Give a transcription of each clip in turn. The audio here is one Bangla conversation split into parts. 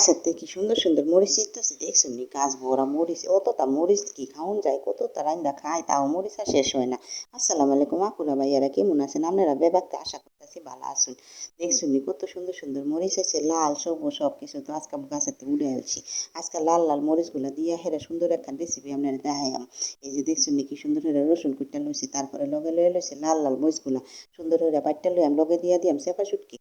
থেকে কি সুন্দর সুন্দর মরিচ চিনতেছে দেখছ? নি গাছ ভরা মরিচ, অতটা মরিচ কি খাওয়ান যায়? কতটা রান্না খায় তাও মরিচ আর শেষ হয় না। আসসালামু আলাইকুম, আপুরা ভাইয়ারা কেমন আছেন? আপনারা বেবাকতে আশা করতেছি ভালো আছেন। দেখছ নি কত সুন্দর সুন্দর মরিচ আছে, লাল, সবুজ সব কিছু তো আজকে গাছের উড়ে আসছি আজকে লাল লাল মরিচগুলো দিয়ে হেরে সুন্দর একটা রেসিপি আপনারা দেখাইলাম এই যে দেখছ নি কি সুন্দর করে রসুন কুটটা লইছি, তারপরে লগে লয়ে লইছি লাল লাল মরিচগুলা। সুন্দর করে বাটটা লই আমি, লগে দিয়া দিয়াম সেপা শুটকি।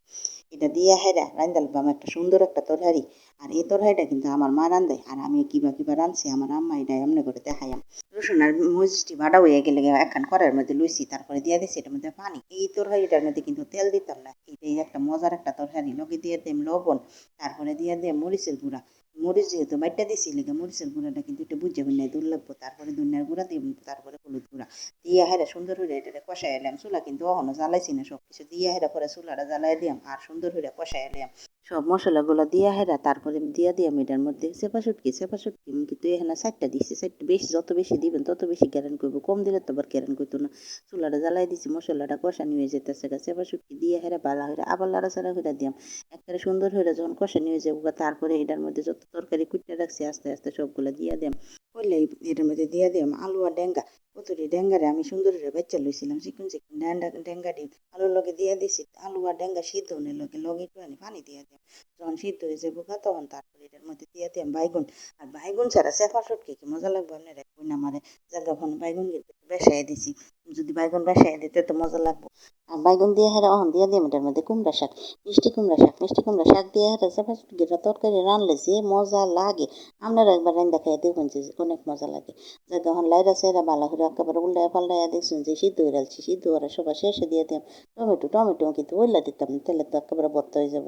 এটা দিয়ে হেরা রান্দাল বাম একটা সুন্দর একটা তরকারি আর এই তরকারিটা কিন্তু আমার মা রান্ধে আর আমি কিবা কিবা রাঁধছি, আমার আম্মা এটা এমনি করে দেখাইম রসুন আর মরিচটি বাড়া হয়ে গেলে এখন করার মধ্যে লুইছি, তারপরে দিয়ে দিছি এটার মধ্যে পানি। এই তরকারিটার মধ্যে কিন্তু তেল দিতাম না, এটাই একটা মজার একটা তরকারি লগে দিয়ে দিম লবণ, তারপরে দিয়ে দিয়ে মরিচের গুঁড়া। মরিচ যেহেতু বাইটটা দিছি লেগে মরিচের গুঁড়াটা কিন্তু একটু বুঝে বুঝে দূর লাগবো, তারপরে দুনিয়ার গুঁড়া দিব তারপরে হলুদ গুঁড়া। দিয়ে হেরা সুন্দর হয়ে এটা কষাই এলাম। চুলা কিন্তু অহনো জ্বালাইছি না সব কিছু দিয়ে হেরা পরে চুলাটা জ্বালাই দিয়াম, আর সুন্দর হয়ে কষাই এলাম। সব মশলাগুলো দিয়া হেরা, তারপরে দিয়া দিয়াম এটার মধ্যে চেপা শুটকি চেপা শুটকি কিন্তু এখানে চারটা দিছি, চারটা বেশি, যত বেশি দিবেন তত বেশি গ্যারান করব। কম দিলে তো আবার গ্যারান করতো না। চুলাটা জ্বালাই দিছি, মশলাটা কষানি হয়ে যেতেছে চেপা শুটকি দিয়ে হেরা বালা হয়ে আবার লাড়াচাড়া হয়ে দিয়াম। একটা সুন্দর হয়ে যখন কষানি হয়ে যাব তারপরে এটার মধ্যে যত তরকারি কুটতে রাখছি, আস্তে আস্তে সবগুলো দিয়ে দিয়াম। হইলে এটার মধ্যে দিয়ে দিয়াম আলু আর ডেঙ্গা কতটি ডেঙ্গারে আমি সুন্দর করে বাচ্চা লইছিলাম, চিকুন চিকুন ডেঙ্গা, ডেঙ্গাটি আলুর লগে দিয়ে দিছি আলু আর ডেঙ্গা সিদ্ধ হলে লগে লগে একটু পানি দিয়ে দিলাম যখন সিদ্ধ হয়ে যাব তখন তারপরে এটার মধ্যে দিয়ে দিলাম বাইগুন। আর বাইগুন ছাড়া সেফা সটকে কি মজা লাগবে আপনার? রাখবেন আমার জায়গা ফোন বাইগুন বেসাই দিছি, যদি বাইগুন বেসাই দিতে তো মজা লাগবে। আর বাইগুন দিয়ে হেরা অহন দিয়ে দিলাম এটার মধ্যে কুমড়া শাক, মিষ্টি কুমড়া শাক, মিষ্টি কুমড়া শাক দিয়ে হেরা সেফা সটকিটা তরকারি রানলে যে মজা লাগে। আপনারা একবার রান্না খাইয়া দেখুন যে অনেক মজা লাগে। জায়গা হন লাইরা সাইরা বালা করে একেবারে উল্টায় পাল্টাইয়া দেখছেন যে সিদ্ধ হয়ে যাচ্ছি সিদ্ধ হওয়ার সবার শেষে দিয়ে দিলাম। টমেটো টমেটো কিন্তু ওইলা দিতাম না তেলে তো একেবারে বত্তা হয়ে যাব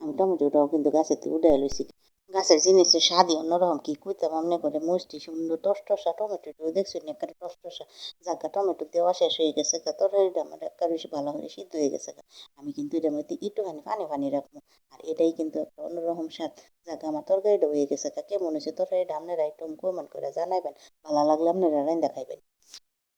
আমি টমেটোটাও কিন্তু গাছের থেকে উঠে লইছি। গাছের জিনিসের স্বাদই অন্যরকম। কি কইতাম আমনে করে? মিষ্টি সুন্দর টস টসা টমেটোটাও না? একেবারে টস টসা জায়গা টমেটো দেওয়া শেষ হয়ে গেছে গা। তরকারিটা আমার একেবারে বেশি ভালো হয়ে সিদ্ধ হয়ে গেছে গা। আমি কিন্তু এটার মধ্যে একটুখানি পানি পানি রাখব। আর এটাই কিন্তু একটা অন্যরকম স্বাদ। জায়গা আমার তরকারিটা হয়ে গেছে গা। কেমন হয়েছে? তরকারিটা আপনারা একটু কমেন্ট করে জানাবেন ভালো লাগলে আপনারা রান্না খাইবেন।